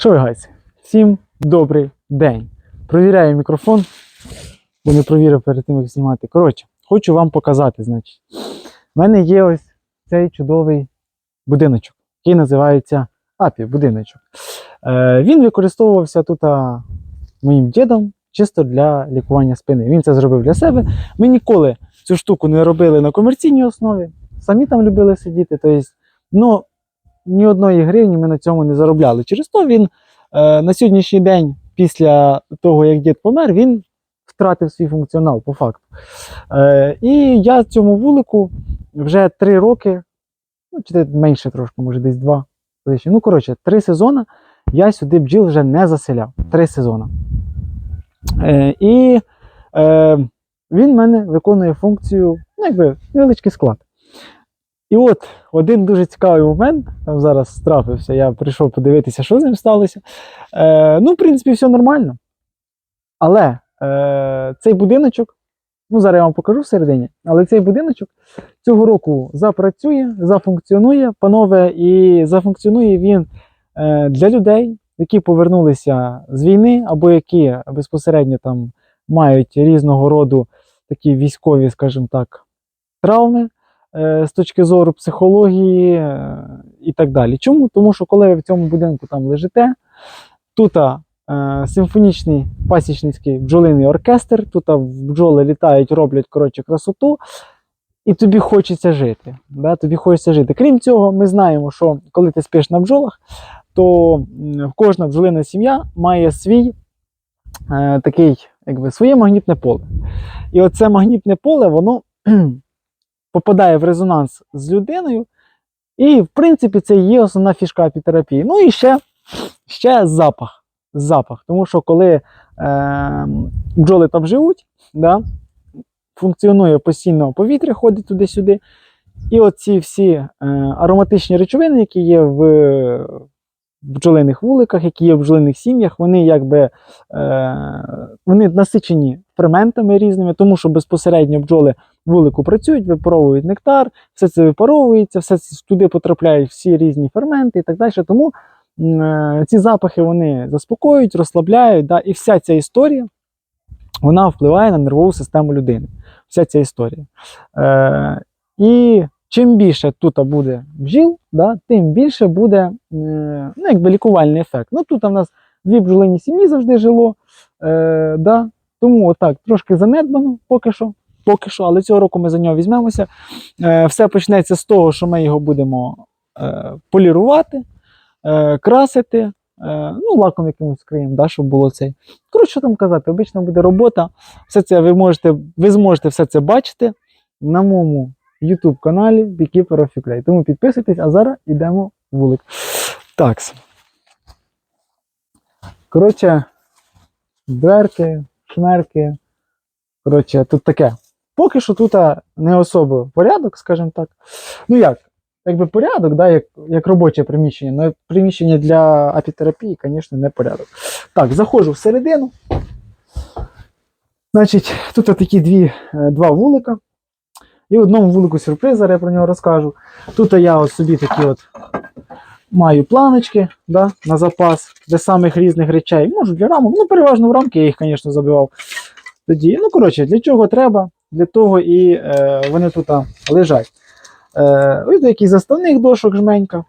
Що ви гайці? Всім добрий день. Провіряю мікрофон, бо не провірив перед тим, як знімати. Коротше, хочу вам показати, значить. У мене є ось цей чудовий будиночок, який називається Апі будиночок. Е, він використовувався тут моїм дідом чисто для лікування спини. Він це зробив для себе. Ми ніколи цю штуку не робили на комерційній основі. Самі там любили сидіти. Тобто, ну, ні одної гривні ми на цьому не заробляли. Через то він е, на сьогоднішній день, після того, як дід помер, він втратив свій функціонал по факту. Е, і я цьому вулику вже три роки, ну, чи менше трошки, може десь два. Ну, коротше, три сезони я сюди бджіл вже не заселяв. Три сезони. Е, і е, він в мене виконує функцію, ну, якби невеличкий склад. І от один дуже цікавий момент, там зараз трапився, я прийшов подивитися, що з ним сталося. Е, ну, в принципі, все нормально. Але е, цей будиночок, ну зараз я вам покажу всередині, але цей будиночок цього року запрацює, зафункціонує, панове, і зафункціонує він е, для людей, які повернулися з війни, або які безпосередньо там мають різного роду такі військові, скажімо так, травми з точки зору психології е, і так далі. Чому? Тому що коли ви в цьому будинку там лежите, тут е, симфонічний пасічницький бджолиний оркестр, тут бджоли літають, роблять коротше красоту, і тобі хочеться жити. Да? Тобі хочеться жити. Крім цього, ми знаємо, що коли ти спиш на бджолах, то кожна бджолина сім'я має свій е, такий, якби, своє магнітне поле. І оце магнітне поле, воно попадає в резонанс з людиною. І, в принципі, це є основна фішка апітерапії. Ну і ще, ще запах. запах. Тому що коли е, бджоли там живуть, да, функціонує постійно повітря, ходить туди-сюди. І оці всі е, ароматичні речовини, які є в бджолиних вуликах, які є в бджолиних сім'ях, вони якби е, вони насичені ферментами різними, тому що безпосередньо бджоли вулику працюють, випаровують нектар, все це випаровується, все це туди потрапляють всі різні ферменти і так далі. Тому е, ці запахи вони заспокоюють, розслабляють. Да, і вся ця історія вона впливає на нервову систему людини. Вся ця історія. Е, і чим більше тут буде бджіл, да, тим більше буде е, ну, якби лікувальний ефект. Ну тут в нас дві бджолині сім'ї завжди жило. Е, да, тому отак трошки занедбано поки що. Поки що, але цього року ми за нього візьмемося. Е, все почнеться з того, що ми його будемо е, полірувати, е, красити, ну, лаком якимось скриємо, да, щоб було цей. Коротше, що там казати, обично буде робота. Все це ви можете, ви зможете все це бачити на моєму YouTube каналі Beekeeper of. Тому підписуйтесь, а зараз йдемо вулик. Так. Коротше, дверки, шмерки. Коротше, тут таке. Поки що тут не особо порядок, скажімо так. Ну як? Якби порядок, да, як, як робоче приміщення, але приміщення для апітерапії, звісно, не порядок. Так, заходжу всередину. Значить, тут такі дві, е, два вулика. І в одному вулику сюрприз, зараз я про нього розкажу. Тут я от собі такі от маю планочки да, на запас для самих різних речей. Можу для рамок. Ну, переважно в рамки я їх, звісно, забивав. Тоді, ну, коротше, для чого треба, для того і е, вони тут а, лежать. Е, ось якихось заставних дошок жменька.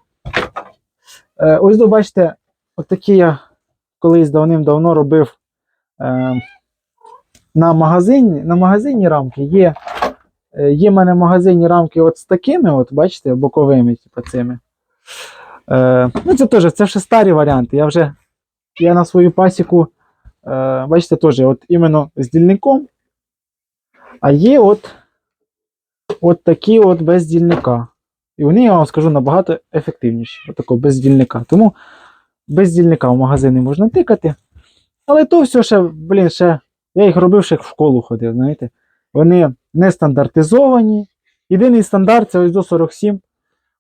Е, ось до, бачите, от такі я колись давним-давно робив е, на магазині, на магазині рамки є. Е, Є в мене в магазині рамки от з такими, от, бачите, боковими, типу цими. Е, ну, це теж це ще старі варіанти. Я вже я на свою пасіку, е, бачите, теж от іменно з дільником. А є от, от такі от без дільника. І вони, я вам скажу, набагато ефективніші. От такого без дільника. Тому без дільника в магазини можна тикати. Але то все ще, блін, ще. Я їх робив ще як в школу ходив, знаєте. Вони не стандартизовані. Єдиний стандарт це ось до 47.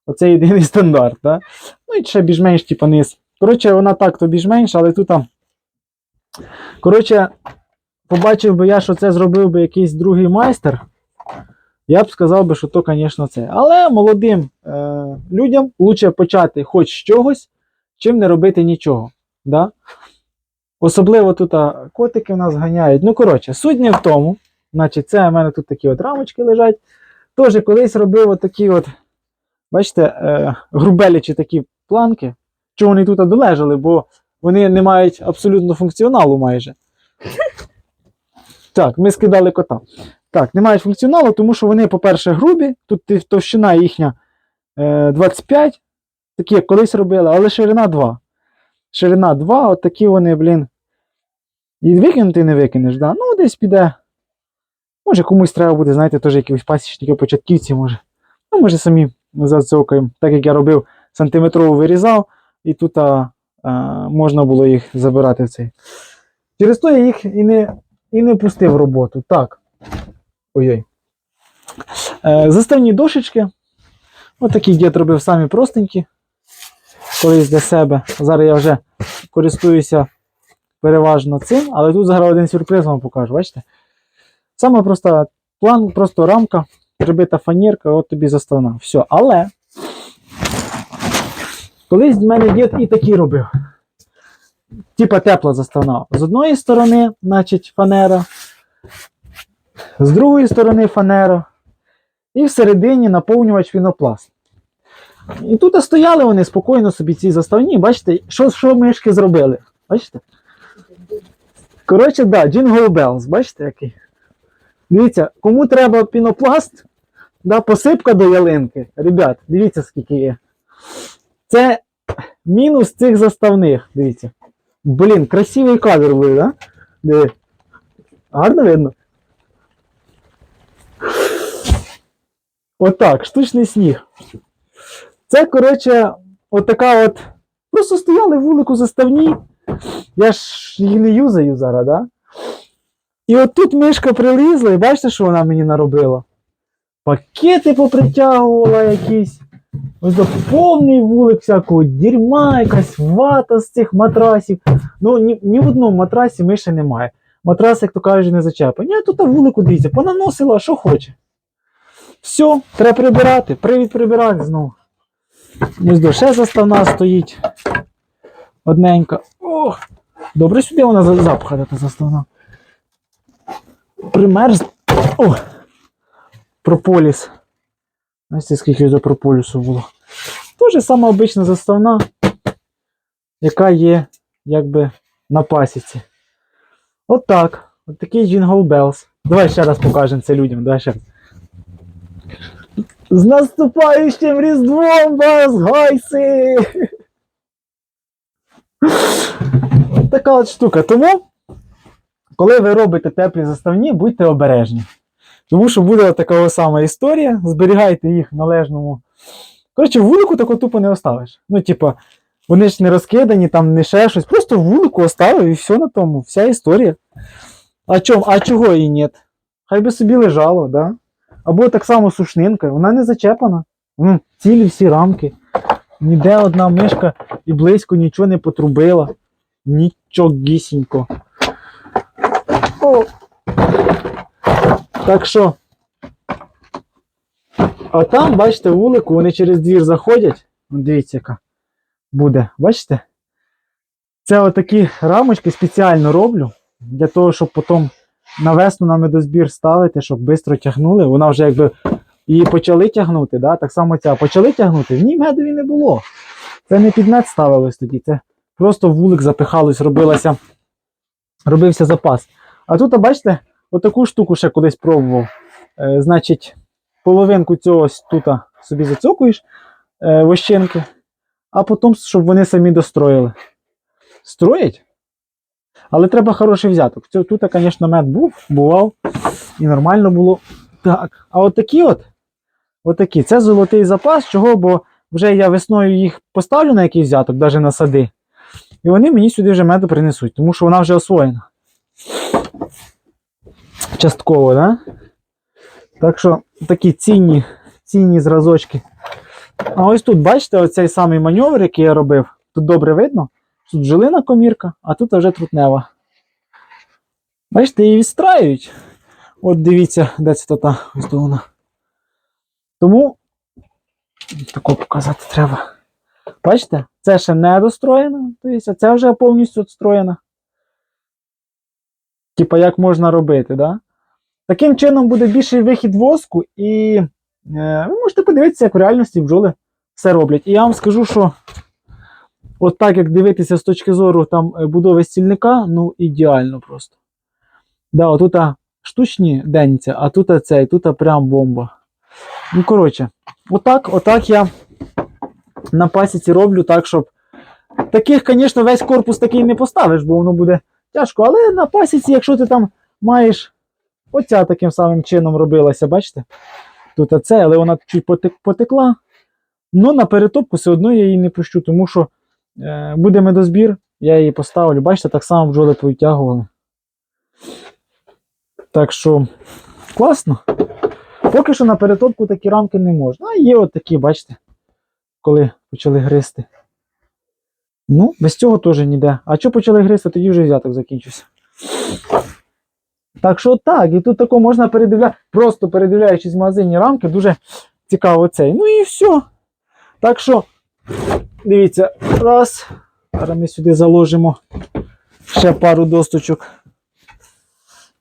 Оце єдиний стандарт. Да? Ну і ще більш-менш типу, низ. Коротше, вона так то більш-менш, але тут там. Коротше, побачив би я, що це зробив би якийсь другий майстер. Я б сказав би, що то, звісно, це. Але молодим е, людям краще почати хоч з чогось, чим не робити нічого. Да? Особливо тут а, котики в нас ганяють. Ну, коротше, суть не в тому. Значить, це в мене тут такі от рамочки лежать. Теж колись робив от такі от, бачите, е, грубелічі такі планки. Чого вони тут долежали, бо вони не мають абсолютно функціоналу майже. Так, ми скидали кота. Так, не мають функціоналу, тому що вони, по-перше, грубі. Тут товщина їхня е, 25, такі як колись робили, але ширина 2. Ширина 2, от такі вони, блін. І викинути не викинеш, да? Ну, десь піде. Може, комусь треба буде, знаєте, теж якісь пасічники початківці, може. Ну, може, самі зацокаємо. Так як я робив, сантиметрово вирізав, і тут а, а, можна було їх забирати в цей. Через то я їх і не, і не пустив роботу. Так. Ой-ой. Е, заставні дошечки. Ось такі дід робив самі простенькі. Колись для себе. Зараз я вже користуюся переважно цим, але тут зараз один сюрприз вам покажу, бачите? Саме проста план, просто рамка, прибита фанірка, от тобі заставна. Все. Але колись в мене дід і такі робив. Типа тепла заставна. З одної сторони, значить, фанера, з другої сторони фанера, і всередині наповнювач фінопласт. І тут стояли вони спокійно собі ці заставні. Бачите, що, що мишки зробили? Бачите? Коротше, да, Jingle Bells, бачите який? Дивіться, кому треба пінопласт, да, посипка до ялинки. Ребят, дивіться, скільки є. Це мінус цих заставних. Дивіться. Блін, красивий кадр буде, да? Диви. Гарно видно? Отак, штучний сніг. Це, коротше, отака от. Просто стояли вулику заставні. Я ж їх не юзаю зараз, да? І от тут мишка прилізла, і бачите, що вона мені наробила? Пакети попритягувала якісь. Ось до повний вулик всякого дерьма, якась вата з цих матрасів. Ну, ні, ні в одному матрасі миші немає. Матрас, як то кажуть, не зачепить. Ні, тут вулику дивіться, понаносила, що хоче. Все, треба прибирати. Привід прибирати знову. Ось ще заставна стоїть. Одненька. Ох, добре сюди вона за- запхана та заставна. Примерз. О! Прополіс. Знаєте, скільки до прополісу було. Тоже сама обична заставна, яка є якби на пасіці. От так. От такий Jingle Bells. Давай ще раз покажемо це людям. Давай ще раз. З наступаючим Різдвом вас, гайси! От така от штука. Тому, коли ви робите теплі заставні, будьте обережні. Тому що буде така сама історія. Зберігайте їх в належному. Коротше, вулику тако тупо не оставиш. Ну, типа, вони ж не розкидані, там не ще щось. Просто вулику оставив і все на тому. Вся історія. А, чом, а чого і ні? Хай би собі лежало, да? Або так само сушнинка, вона не зачепана. М, цілі всі рамки. Ніде одна мишка і близько нічого не потрубила. Нічогісінько. О. Так що. А там, бачите, вулику, вони через двір заходять. Дивіться, яка буде. Бачите? Це отакі рамочки спеціально роблю для того, щоб потім на весну на медозбір ставити, щоб швидко тягнули. Вона вже якби її почали тягнути, да? так само ця почали тягнути, в ній медові не було. Це не під мед ставилось тоді, це просто вулик запихалось, робилося, робився запас. А тут, бачите, отаку штуку ще колись пробував. Е, значить, половинку цього тут собі зацокуєш е, вощинки, а потім, щоб вони самі достроїли. Строять? Але треба хороший взяток. Тут, звісно, мед був, бував, і нормально було. Так. А от такі от, от такі, це золотий запас, чого, бо вже я весною їх поставлю на якийсь взяток, навіть на сади. І вони мені сюди вже меду принесуть, тому що вона вже освоєна. Частково, да? Так що такі цінні, цінні зразочки. А ось тут, бачите, оцей самий маневр, який я робив, тут добре видно. Тут жилина комірка, а тут вже трутнева. Бачите, її відстраюють. От дивіться, де це та ось то вона. Тому тако показати треба. Бачите, це ще не достроєно, тобто, це вже повністю відстроєно. Типа, як можна робити, да? Таким чином буде більший вихід воску, і е, ви можете подивитися, як в реальності бджоли все роблять. І я вам скажу, що от так як дивитися з точки зору там, е, будови стільника, ну ідеально просто. Да, отут штучні денця, а тут цей, тут прям бомба. Ну, коротше, отак, отак я на пасіці роблю так, щоб. Таких, звісно, весь корпус такий не поставиш, бо воно буде тяжко. Але на пасіці, якщо ти там маєш. Оця таким самим чином робилася, бачите? Тут оце, але вона чуть потекла. Ну, на перетопку все одно я її не пущу, тому що е, буде медозбір, я її поставлю. Бачите, так само бджоли повитягували. Так що класно. Поки що на перетопку такі рамки не можна. А є от такі, бачите, коли почали гризти. Ну, без цього теж ніде. А що почали гризти, тоді вже взяток закінчився. Так що так, і тут тако можна передивляти, просто передивляючись магазинні рамки, дуже цікаво цей. Ну і все. Так що, дивіться, раз. Зараз ми сюди заложимо ще пару досточок.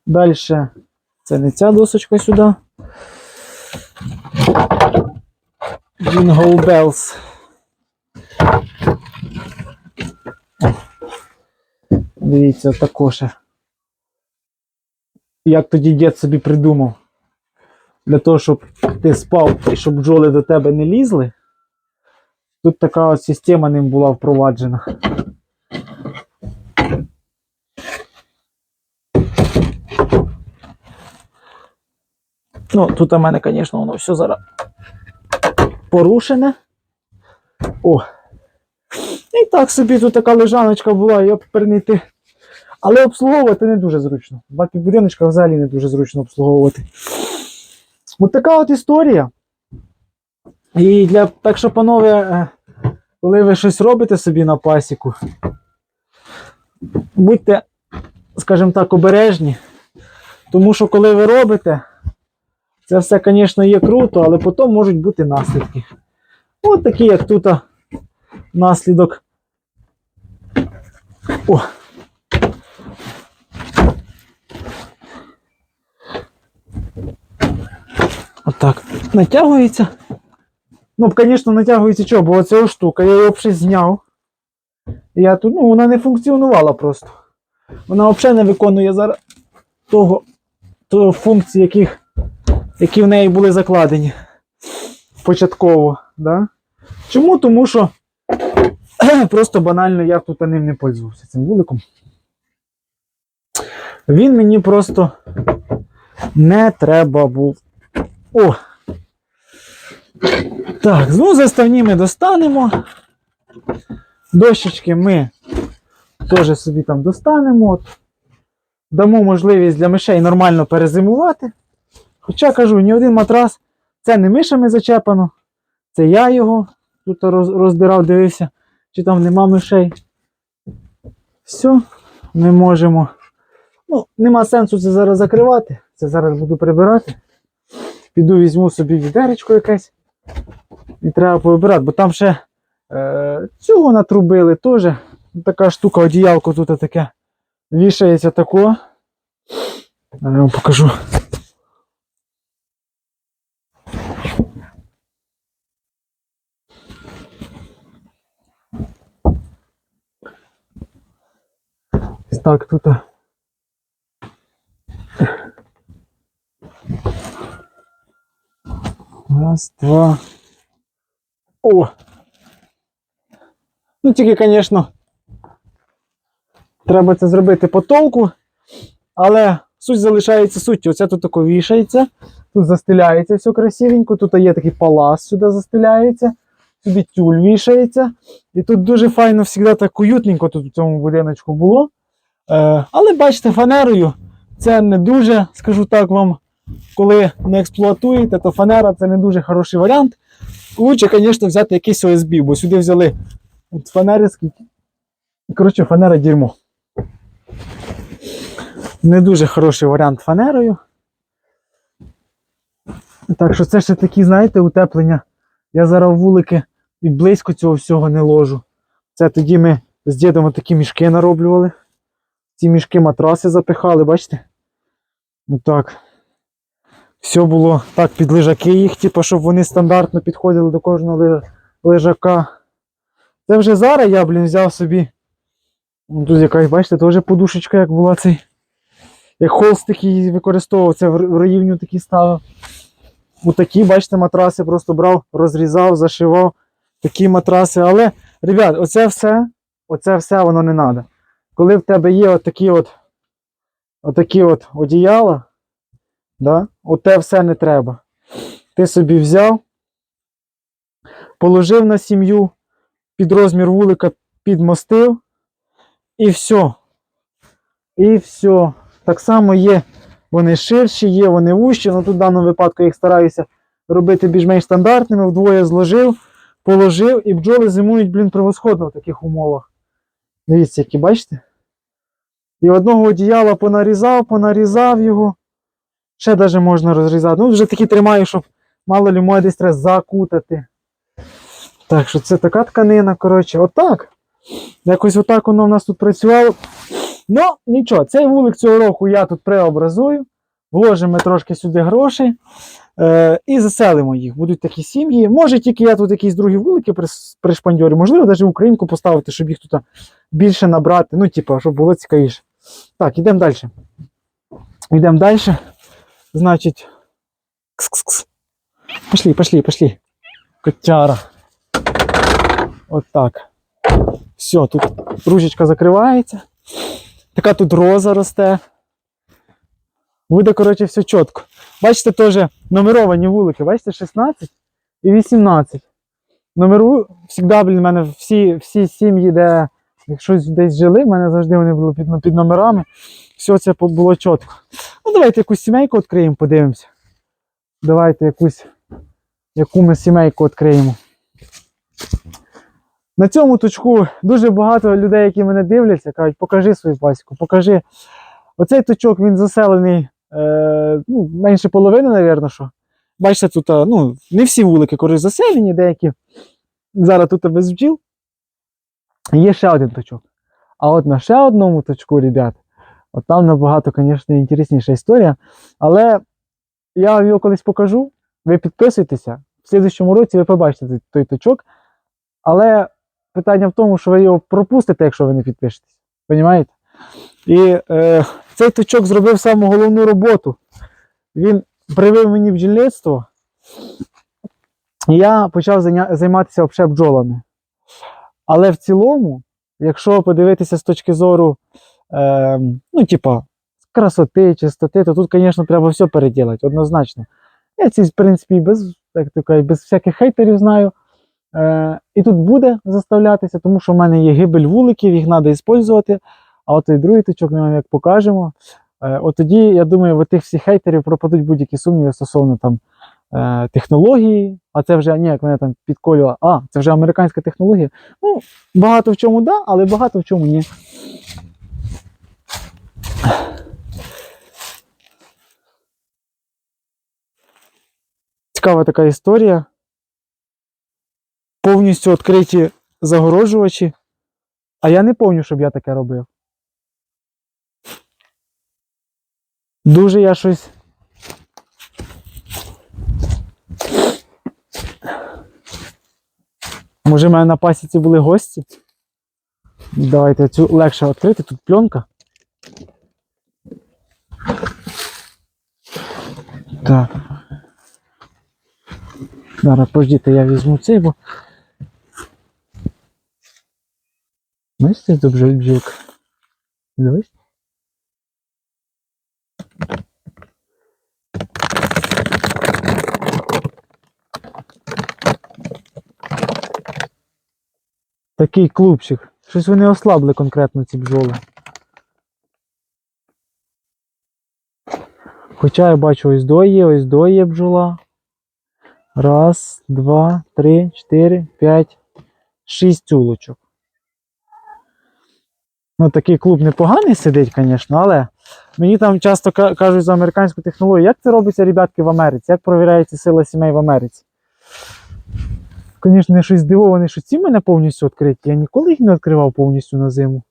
Далі це не ця досочка сюди. Jingle Bells. Дивіться, також. Як тоді дід собі придумав. Для того, щоб ти спав і щоб бджоли до тебе не лізли. Тут така от система ним була впроваджена. Ну, тут у мене, звісно, воно все зараз порушене. О. І так собі тут така лежаночка була, і пернити. Але обслуговувати не дуже зручно. Два півбудиночка взагалі не дуже зручно обслуговувати. От така от історія. І для, так що, панове, е, коли ви щось робите собі на пасіку, будьте, скажімо так, обережні. Тому що коли ви робите, це все, звісно, є круто, але потім можуть бути наслідки. От такі, як тут наслідок. О! Отак. Натягується. Ну, звісно, натягується чого, бо оця штука, я її взагалі зняв. Я тут, ну, вона не функціонувала просто. Вона взагалі не виконує зараз того, того функцій, яких, які в неї були закладені початково. Да? Чому? Тому що просто банально я тут ним не пользувався цим вуликом. Він мені просто не треба був. О! Так, ну заставні ми достанемо. Дощечки ми теж собі там достанемо. От. Дамо можливість для мишей нормально перезимувати. Хоча кажу, ні один матрас це не мишами зачепано. Це я його тут роздирав, дивився, чи там нема мишей. Все, ми можемо. Ну, нема сенсу це зараз закривати. Це зараз буду прибирати. Піду візьму собі відеречко якесь. І треба повибирати, бо там ще е, цього натрубили теж. Така штука, одіялко тут таке вішається тако. Я вам покажу. Так, тут. а. Раз, два. О! Ну, тільки, звісно, треба це зробити по толку, але суть залишається суттю. Оце тут тако вішається, тут застеляється все красивенько, тут є такий палас, сюди застеляється, сюди тюль вішається. І тут дуже файно завжди так уютненько тут в цьому будиночку було. Е, але бачите, фанерою це не дуже, скажу так вам, коли не експлуатуєте, то фанера це не дуже хороший варіант. Лучше, звісно, взяти якийсь ОСБ, бо сюди взяли от фанери скільки. Коротше, фанера дерьмо. Не дуже хороший варіант фанерою. Так що це ще такі, знаєте, утеплення. Я зараз вулики і близько цього всього не ложу. Це тоді ми з дідом такі мішки нароблювали. Ці мішки матраси запихали, бачите? Отак. Все було так під лежаки їх, типу, щоб вони стандартно підходили до кожного лежака. Це вже зараз я, блін, взяв собі. Вон Тут якась, бачите, теж подушечка, як була цей. Як холстик її використовував, це в р- такі ставив. Отакі, бачите, матраси просто брав, розрізав, зашивав такі матраси. Але, ребят, оце все, оце все воно не треба. Коли в тебе є отакі от, отакі от одіяла, да, оте все не треба. Ти собі взяв, положив на сім'ю, під розмір вулика підмостив, і все. І все. Так само є, вони ширші, є, вони вущі. Ну тут в даному випадку я їх стараюся робити більш-менш стандартними, вдвоє зложив, положив, і бджоли зимують, блін, превосходно в таких умовах. Дивіться, які бачите? І одного одіяла понарізав, понарізав його. Ще навіть можна розрізати. Ну, вже такі тримаю, щоб мало лі моє десь треба закутати. Так що це така тканина, коротше, отак. Якось отак воно в нас тут працювало. Ну, нічого, цей вулик цього року я тут преобразую. Вложимо трошки сюди грошей е, і заселимо їх. Будуть такі сім'ї. Може, тільки я тут якісь другі вулики пришпандьорю, можливо, навіть українку поставити, щоб їх тут більше набрати. Ну, типу, щоб було цікавіше. Так, йдемо далі. Йдемо далі. Значить. Кс-кс-кс. Пошли, пошли, пошли. Котяра. От так. Все, тут ручечка закривається. Така тут роза росте. Буде, коротше, все чітко. Бачите, теж номеровані вулики, бачите, 16 і 18. Номеру завжди, блін, в мене всі, всі сім'ї, де щось десь жили, в мене завжди вони були під, під номерами. Все це було чітко. Ну, давайте якусь сімейку відкриємо, подивимося. Давайте якусь, яку ми сімейку відкриємо. На цьому точку дуже багато людей, які мене дивляться, кажуть, покажи свою пасіку, покажи. Оцей точок він заселений е, ну, менше половини, напевно, що. Бачите, тут ну, не всі вулики коротше, заселені, деякі. Зараз тут без бджіл. Є ще один точок. А от на ще одному точку, ребят, от там набагато, звісно, інтересніша історія. Але я вам його колись покажу. Ви підписуйтеся. В слідчому році ви побачите той, той точок. Але питання в тому, що ви його пропустите, якщо ви не підпишетесь. Понімаєте? І е, цей точок зробив саму головну роботу. Він привив мені бджільництво. І я почав займатися взагалі бджолами. Але в цілому, якщо подивитися з точки зору, е, ну, типа, красоти, чистоти, то тут, звісно, треба все переділати, однозначно. Я ці, в принципі, без, як то без всяких хейтерів знаю. Е, і тут буде заставлятися, тому що в мене є гибель вуликів, їх треба використовувати. А от і другий точок ми вам як покажемо. Е, от тоді, я думаю, в тих всіх хейтерів пропадуть будь-які сумніви стосовно там е, технології, а це вже ні, як мене там підколювало, а, це вже американська технологія. Ну, багато в чому да, але багато в чому ні. Цікава така історія. Повністю відкриті загороджувачі. А я не пам'ятаю, щоб я таке робив. Дуже я щось. Може, в мене на пасіці були гості? Давайте цю легше відкрити, тут пленка. Так. Зараз пождіте, я візьму цей, бо. Це добре бджілка. Дивись. Такий клубчик. Щось вони ослабли конкретно ці бджоли. Хоча я бачу, ось до є, ось до є бджола. Раз, два, три, чотири, п'ять, шість улочок. Ну, такий клуб непоганий сидить, звісно, але мені там часто кажуть за американську технологію, як це робиться, ребятки, в Америці? Як провіряється сила сімей в Америці? Звісно, я щось здивований, що ці мене повністю відкриті. Я ніколи їх не відкривав повністю на зиму.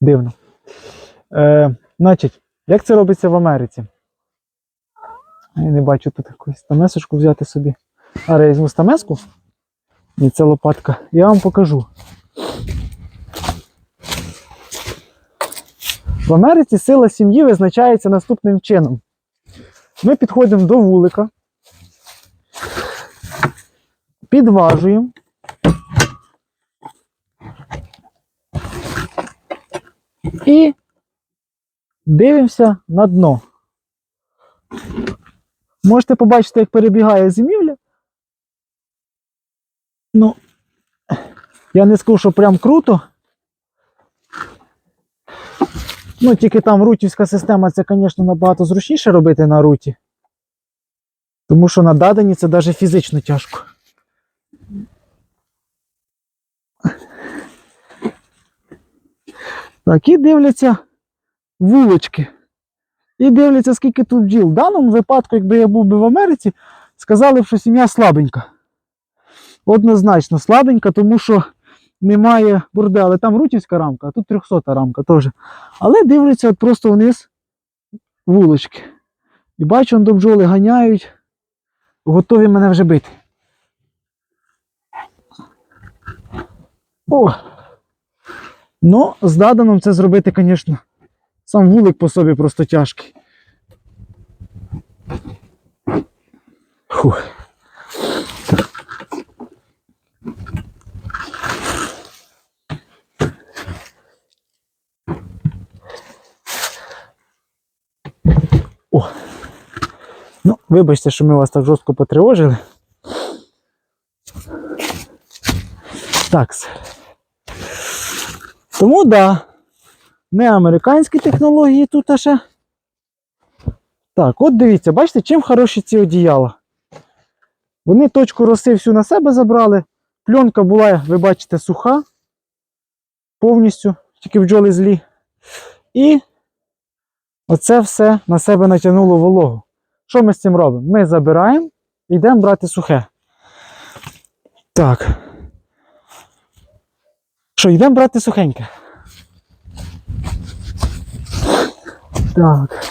Дивно. Е, значить, як це робиться в Америці? Я не бачу тут якусь стамесочку взяти собі. А я візьму стамеску. І це лопатка. Я вам покажу. В Америці сила сім'ї визначається наступним чином. Ми підходимо до вулика, підважуємо. І дивимося на дно. Можете побачити, як перебігає зимівля. Ну, я не скажу, що прям круто. Ну, тільки там рутівська система, це, звісно, набагато зручніше робити на руті. Тому що на дадані це навіть фізично тяжко. Так, і дивляться вулочки. І дивляться, скільки тут бджіл. В даному випадку, якби я був би в Америці, сказали б, що сім'я слабенька. Однозначно слабенька, тому що немає бордели. Там рутівська рамка, а тут 300 рамка теж. Але дивляться от просто вниз вулочки. І бачу, до бджоли ганяють, готові мене вже бити. О! Ну, з Даданом це зробити, звісно, сам вулик по собі просто тяжкий. Фух. О. Ну, вибачте, що ми вас так жорстко потривожили. Так. Тому да, не американські технології тут ще. Так, от дивіться, бачите, чим хороші ці одіяла. Вони точку роси всю на себе забрали. Пленка була, ви бачите, суха. Повністю, тільки бджоли злі. І оце все на себе натягнуло вологу. Що ми з цим робимо? Ми забираємо і йдемо брати сухе. Так. Що, йдемо брати сухеньке. Так.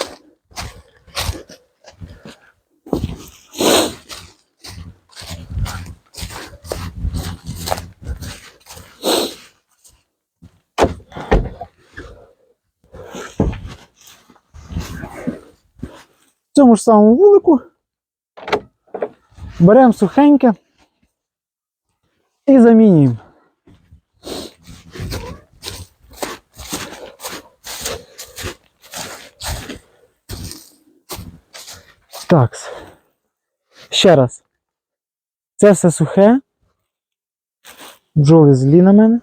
В цьому ж самому вулику беремо сухеньке і замінюємо. Так. Ще раз. Це все сухе. Бджоли злі на мене.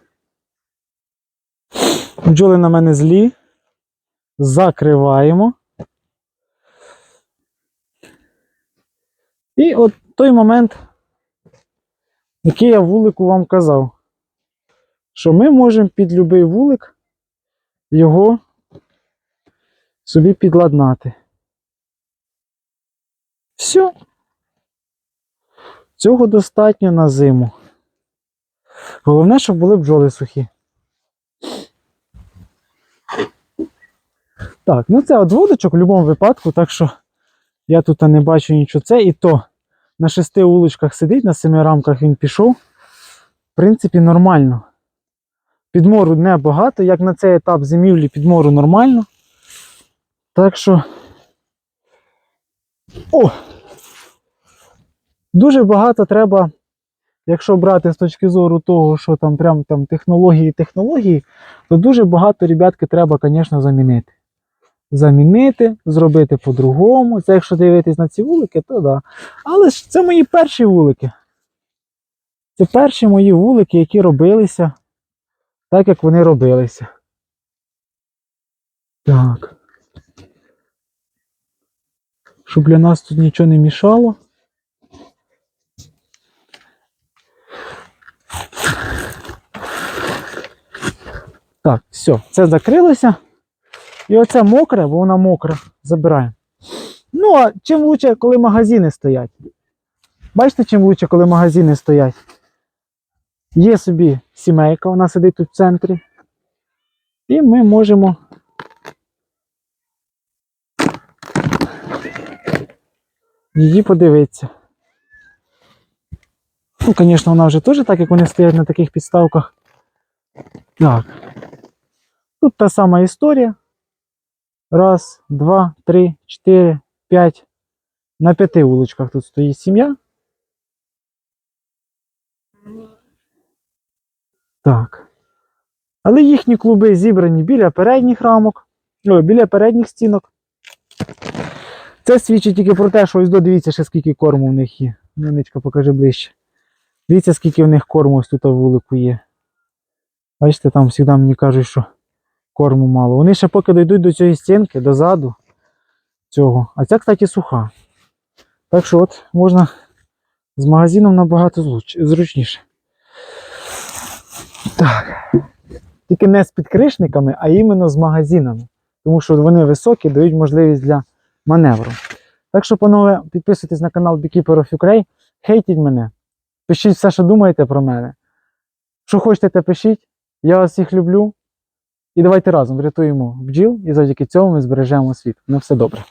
Бджоли на мене злі. Закриваємо. І от той момент, який я вулику вам казав, що ми можемо під будь-який вулик його собі підладнати. Все. Цього достатньо на зиму. Головне, щоб були бджоли сухі. Так, ну це одводочок в будь-якому випадку, так що я тут не бачу нічого. Це і то на шести вуличках сидить, на семи рамках він пішов. В принципі, нормально. Підмору небагато, як на цей етап зимівлі підмору нормально. Так що. О! Дуже багато треба, якщо брати з точки зору того, що там прям там технології технології, то дуже багато ребятки треба, звісно, замінити. Замінити, зробити по-другому. Це якщо дивитись на ці вулики, то да. Але ж це мої перші вулики. Це перші мої вулики, які робилися так, як вони робилися. Так. Щоб для нас тут нічого не мішало. Так, все, це закрилося. І оце мокре, бо вона мокра, забираємо. Ну, а чим лучше, коли магазини стоять. Бачите, чим лучше, коли магазини стоять? Є собі сімейка, вона сидить тут в центрі. І ми можемо. Її подивитися. Ну, звісно, вона вже теж так, як вони стоять на таких підставках. Так. Тут та сама історія. Раз, два, три, чотири, п'ять. На п'яти вуличках тут стоїть сім'я. Так. Але їхні клуби зібрані біля передніх рамок, о, біля передніх стінок. Це свідчить тільки про те, що ось додивіться, ще скільки корму в них є. Ненечка, покажи ближче. Дивіться, скільки в них корму ось тут вулику є. Бачите, там завжди мені кажуть, що корму мало. Вони ще поки дійдуть до цієї стінки, до заду цього. А ця, кстати, суха. Так що от можна з магазином набагато зручніше. Так. Тільки не з підкришниками, а іменно з магазинами. Тому що вони високі, дають можливість для маневру. Так що, панове, підписуйтесь на канал Beekeeper of Ukraine, хейтіть мене, пишіть все, що думаєте про мене. Що хочете, пишіть. Я вас всіх люблю. І давайте разом врятуємо бджіл, і завдяки цьому ми збережемо світ. На все добре.